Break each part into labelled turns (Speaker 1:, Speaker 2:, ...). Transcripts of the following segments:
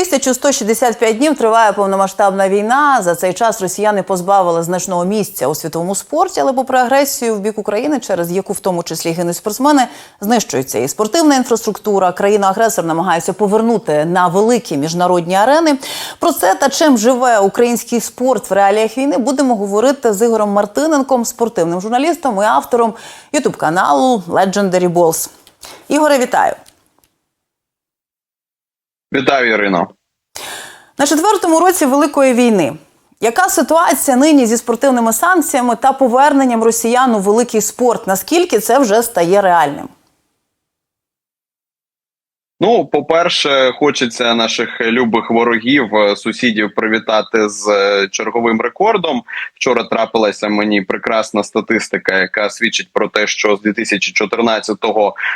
Speaker 1: 1165 днів триває повномасштабна війна. За цей час росіяни позбавили значного місця у світовому спорті, але попри агресію в бік України, через яку в тому числі гинуть спортсмени, знищується і спортивна інфраструктура. Країна-агресор намагається повернути на великі міжнародні арени. Про це та чим живе український спорт в реаліях війни будемо говорити з Ігорем Мартиненком, спортивним журналістом і автором ютуб каналу Legendary Balls. Ігоре, вітаю.
Speaker 2: Вітаю, Ірино.
Speaker 1: На четвертому році Великої війни. Яка ситуація нині зі спортивними санкціями та поверненням росіян у великий спорт? Наскільки це вже стає реальним?
Speaker 2: Ну, по-перше, хочеться наших любих ворогів, е, сусідів привітати з е, черговим рекордом. Вчора трапилася мені прекрасна статистика, яка свідчить про те, що з 2014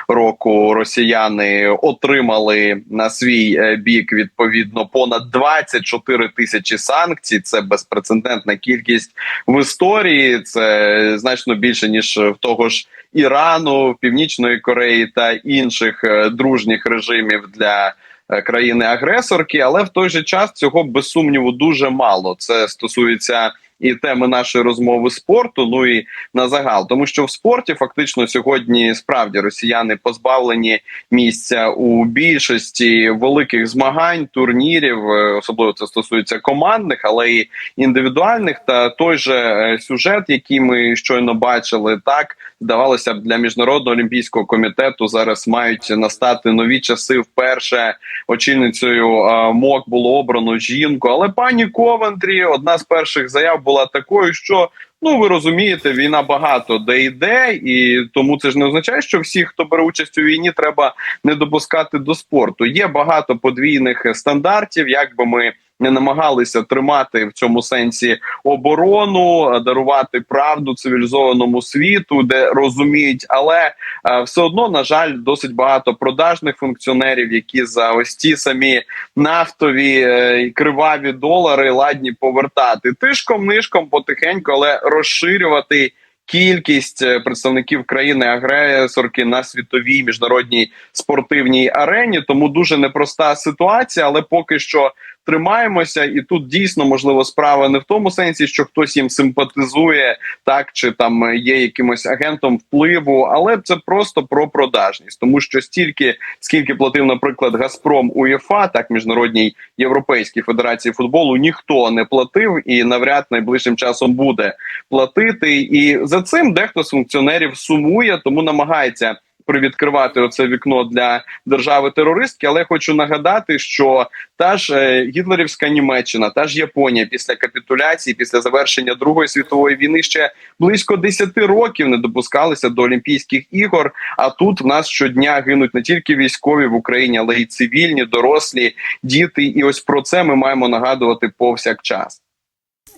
Speaker 2: року росіяни отримали на свій е, бік відповідно понад 24 тисячі санкцій. Це безпрецедентна кількість в історії. Це значно більше ніж в того ж. Ірану, Північної Кореї та інших дружніх режимів для е, країни-агресорки, але в той же час цього без сумніву дуже мало. Це стосується і теми нашої розмови спорту. Ну і на загал, тому що в спорті фактично сьогодні справді росіяни позбавлені місця у більшості великих змагань, турнірів, е, особливо це стосується командних, але і індивідуальних. Та той же е, сюжет, який ми щойно бачили, так здавалося б для міжнародного олімпійського комітету зараз мають настати нові часи. Вперше очільницею е, МОК було обрано жінку, але пані Ковентрі одна з перших заяв була такою, що ну ви розумієте, війна багато де йде, і тому це ж не означає, що всіх, хто бере участь у війні, треба не допускати до спорту. Є багато подвійних стандартів, як би ми. Не намагалися тримати в цьому сенсі оборону, дарувати правду цивілізованому світу, де розуміють, але е, все одно на жаль досить багато продажних функціонерів, які за ось ті самі нафтові е, криваві долари ладні повертати тишком нишком потихеньку, але розширювати. Кількість е, представників країни агресорки на світовій міжнародній спортивній арені, тому дуже непроста ситуація, але поки що тримаємося, і тут дійсно можливо справа не в тому сенсі, що хтось їм симпатизує, так чи там є якимось агентом впливу, але це просто про продажність, тому що стільки скільки платив, наприклад, Газпром УЄФА, так міжнародній європейській федерації футболу, ніхто не платив і навряд найближчим часом буде платити. І за цим дехто з функціонерів сумує, тому намагається привідкривати оце вікно для держави терористки. Але хочу нагадати, що та ж е, гітлерівська Німеччина, та ж Японія після капітуляції, після завершення Другої світової війни ще близько 10 років не допускалися до Олімпійських ігор. А тут в нас щодня гинуть не тільки військові в Україні, але й цивільні, дорослі, діти. І ось про це ми маємо нагадувати повсякчас.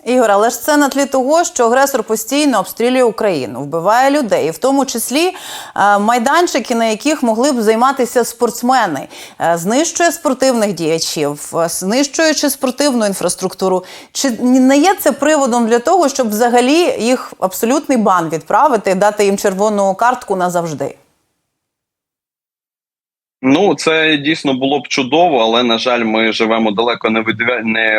Speaker 1: Ігор, але ж це на тлі того, що агресор постійно обстрілює Україну, вбиває людей, в тому числі е, майданчики, на яких могли б займатися спортсмени, е, знищує спортивних діячів, е, знищуючи спортивну інфраструктуру. Чи не є це приводом для того, щоб взагалі їх абсолютний бан відправити, дати їм червону картку назавжди?
Speaker 2: Ну, це дійсно було б чудово, але на жаль, ми живемо далеко не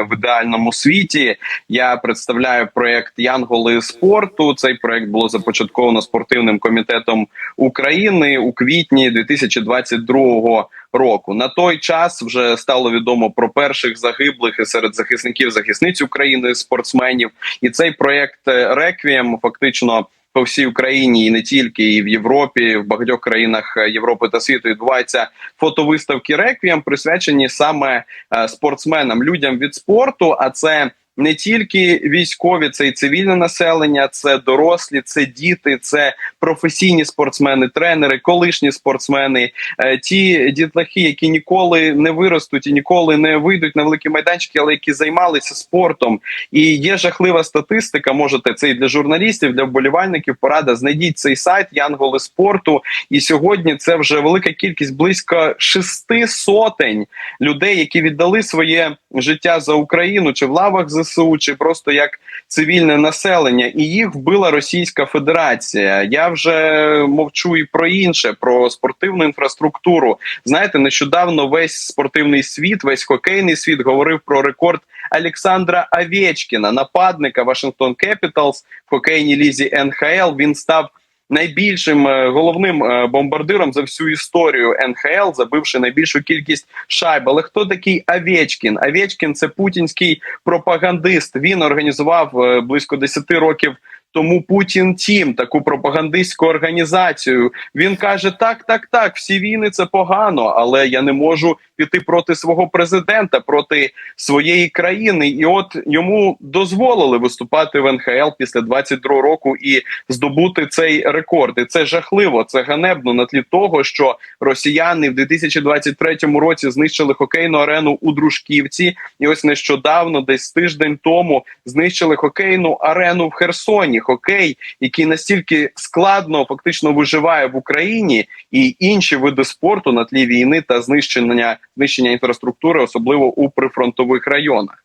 Speaker 2: в ідеальному світі. Я представляю проект Янголи спорту. Цей проект було започатковано спортивним комітетом України у квітні 2022 року. На той час вже стало відомо про перших загиблих серед захисників захисниць України спортсменів. І цей проект Реквієм фактично по всій Україні і не тільки і в Європі, в багатьох країнах е, Європи та світу відбуваються фотовиставки реквієм, присвячені саме е, спортсменам, людям від спорту. А це не тільки військові, це і цивільне населення, це дорослі, це діти, це професійні спортсмени, тренери, колишні спортсмени, е, ті дітлахи, які ніколи не виростуть і ніколи не вийдуть на великі майданчики, але які займалися спортом. І є жахлива статистика. Можете це і для журналістів, для вболівальників. Порада знайдіть цей сайт Янголи спорту. І сьогодні це вже велика кількість близько шести сотень людей, які віддали своє життя за Україну, чи в лавах ЗСУ, чи просто як цивільне населення, і їх вбила Російська Федерація. Я вже мовчу і про інше, про спортивну інфраструктуру. Знаєте, нещодавно весь спортивний світ, весь хокейний світ говорив про рекорд Олександра Овечкіна, нападника Вашингтон Кепіталс в хокейній лізі НХЛ. Він став найбільшим е, головним е, бомбардиром за всю історію НХЛ, забивши найбільшу кількість шайб. Але хто такий Авєчкін? Авєчкін – це путінський пропагандист. Він організував е, близько 10 років. Тому Путін Тім, таку пропагандистську організацію. Він каже: так, так, так, всі війни це погано, але я не можу піти проти свого президента, проти своєї країни. І от йому дозволили виступати в НХЛ після 22 року і здобути цей рекорд. І це жахливо, це ганебно на тлі того, що росіяни в 2023 році знищили хокейну арену у Дружківці, і ось нещодавно, десь тиждень тому, знищили хокейну арену в Херсоні. Хокей, який настільки складно фактично виживає в Україні, і інші види спорту на тлі війни та знищення знищення інфраструктури, особливо у прифронтових районах.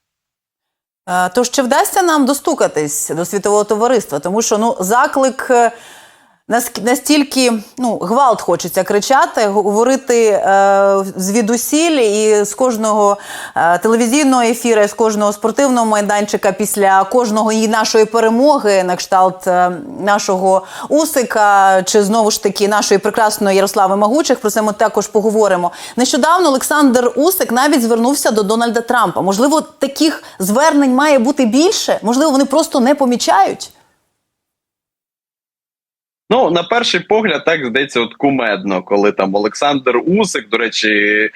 Speaker 1: Е, Тож чи вдасться нам достукатись до світового товариства? Тому що ну заклик е, настільки ну гвалт хочеться кричати, говорити е, звідусіль і з кожного е, телевізійного ефіру, з кожного спортивного майданчика після кожного і нашої перемоги, на кшталт е, нашого Усика, чи знову ж таки нашої прекрасної Ярослави Магучих. Про це ми також поговоримо. Нещодавно Олександр Усик навіть звернувся до Дональда Трампа. Можливо, таких звернень має бути більше. Можливо, вони просто не помічають.
Speaker 2: Ну, на перший погляд, так здається, от кумедно, коли там Олександр Усик, до речі,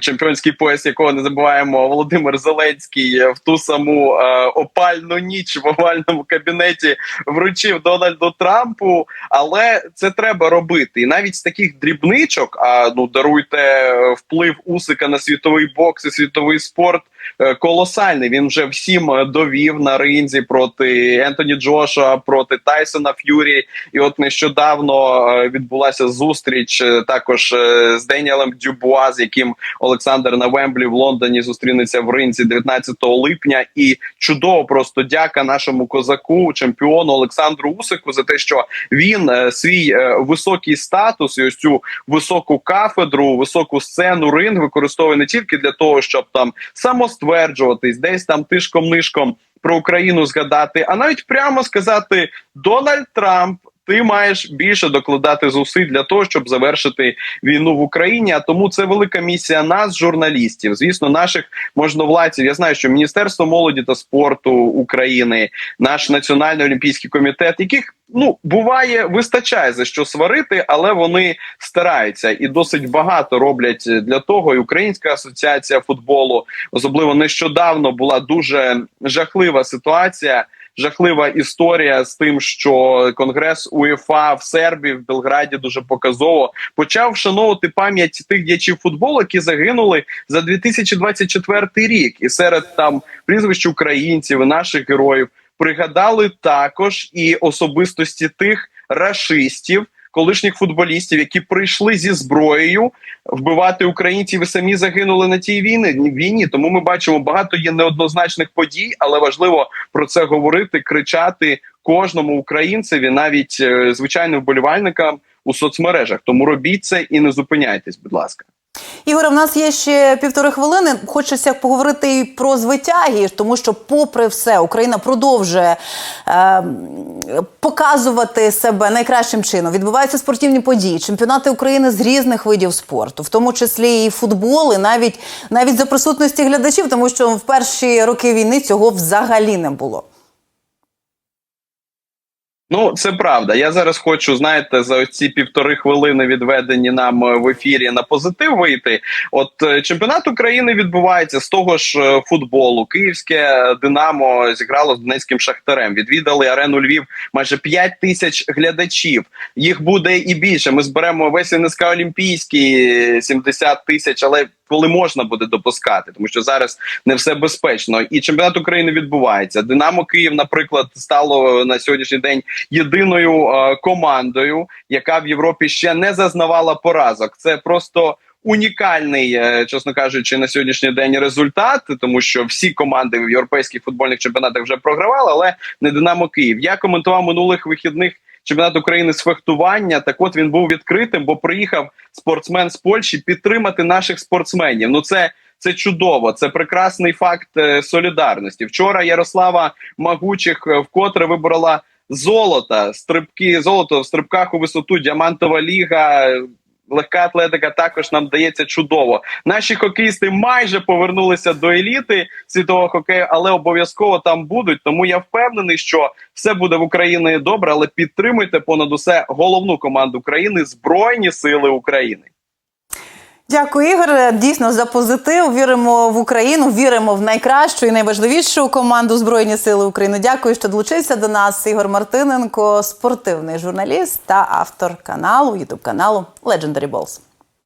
Speaker 2: чемпіонський пояс, якого не забуваємо, Володимир Зеленський в ту саму е, опальну ніч в овальному кабінеті вручив Дональду Трампу. Але це треба робити. І навіть з таких дрібничок, а ну даруйте е, вплив Усика на світовий бокс і світовий спорт. е, Колосальний він вже всім е, довів на ринзі проти Ентоні Джоша, проти Тайсона Ф'юрі. І от нещодавно е, відбулася зустріч е, також е, з Деніелем Дюбуа, з яким Олександр на Вемблі в Лондоні зустрінеться в ринці 19 липня. І чудово просто дяка нашому козаку, чемпіону Олександру Усику за те, що він свій високий статус і ось цю високу кафедру, високу сцену ринг використовує не тільки для того, щоб там самостверджуватись, десь там тишком нишком про Україну згадати, а навіть прямо сказати Дональд Трамп. Ти маєш більше докладати зусиль для того, щоб завершити війну в Україні. А тому це велика місія нас, журналістів, звісно, наших можновладців. Я знаю, що Міністерство молоді та спорту України, наш національний олімпійський комітет, яких ну буває вистачає за що сварити, але вони стараються і досить багато роблять для того. І Українська асоціація футболу, особливо нещодавно, була дуже жахлива ситуація. Жахлива історія з тим, що Конгрес УЄФА в Сербії в Белграді дуже показово почав вшановувати пам'ять тих діячів футболу, які загинули за 2024 рік, і серед там прізвищ українців і наших героїв пригадали також і особистості тих рашистів. Колишніх футболістів, які прийшли зі зброєю вбивати українців і самі загинули на тій війні війні. Тому ми бачимо багато є неоднозначних подій, але важливо про це говорити, кричати кожному українцеві, навіть е, звичайним вболівальникам у соцмережах. Тому робіть це і не зупиняйтесь, будь ласка.
Speaker 1: Ігоре, в нас є ще півтори хвилини. Хочеться поговорити і про звитяги, тому що, попри все, Україна продовжує е, показувати себе найкращим чином. Відбуваються спортивні події, чемпіонати України з різних видів спорту, в тому числі і футбол, і навіть навіть за присутності глядачів, тому що в перші роки війни цього взагалі не було.
Speaker 2: Ну, це правда. Я зараз хочу, знаєте, за ці півтори хвилини відведені нам е, в ефірі на позитив вийти. От е, чемпіонат України відбувається з того ж е, футболу. Київське Динамо зіграло з Донецьким Шахтарем. Відвідали арену Львів майже 5 тисяч глядачів. Їх буде і більше. Ми зберемо весь НСК Олімпійський 70 тисяч, але коли можна буде допускати, тому що зараз не все безпечно. І чемпіонат України відбувається. Динамо Київ, наприклад, стало на сьогоднішній день єдиною е, командою, яка в Європі ще не зазнавала поразок. Це просто унікальний, е, чесно кажучи, на сьогоднішній день результат, тому що всі команди в європейських футбольних чемпіонатах вже програвали, але не Динамо Київ. Я коментував минулих вихідних чемпіонат України з фехтування. Так, от він був відкритим, бо приїхав спортсмен з Польщі підтримати наших спортсменів. Ну це. Це чудово, це прекрасний факт е, солідарності. Вчора Ярослава Магучих е, вкотре виборола золото, стрибки, золото в стрибках у висоту, діамантова ліга. Легка атлетика також нам дається чудово. Наші хокеїсти майже повернулися до еліти світового хокею, але обов'язково там будуть. Тому я впевнений, що все буде в Україні добре, але підтримуйте понад усе головну команду країни Збройні Сили України.
Speaker 1: Дякую, Ігор. Дійсно за позитив. Віримо в Україну, віримо в найкращу і найважливішу команду Збройні Сили України. Дякую, що долучився до нас. Ігор Мартиненко, спортивний журналіст та автор каналу, ютуб каналу Legendary Balls.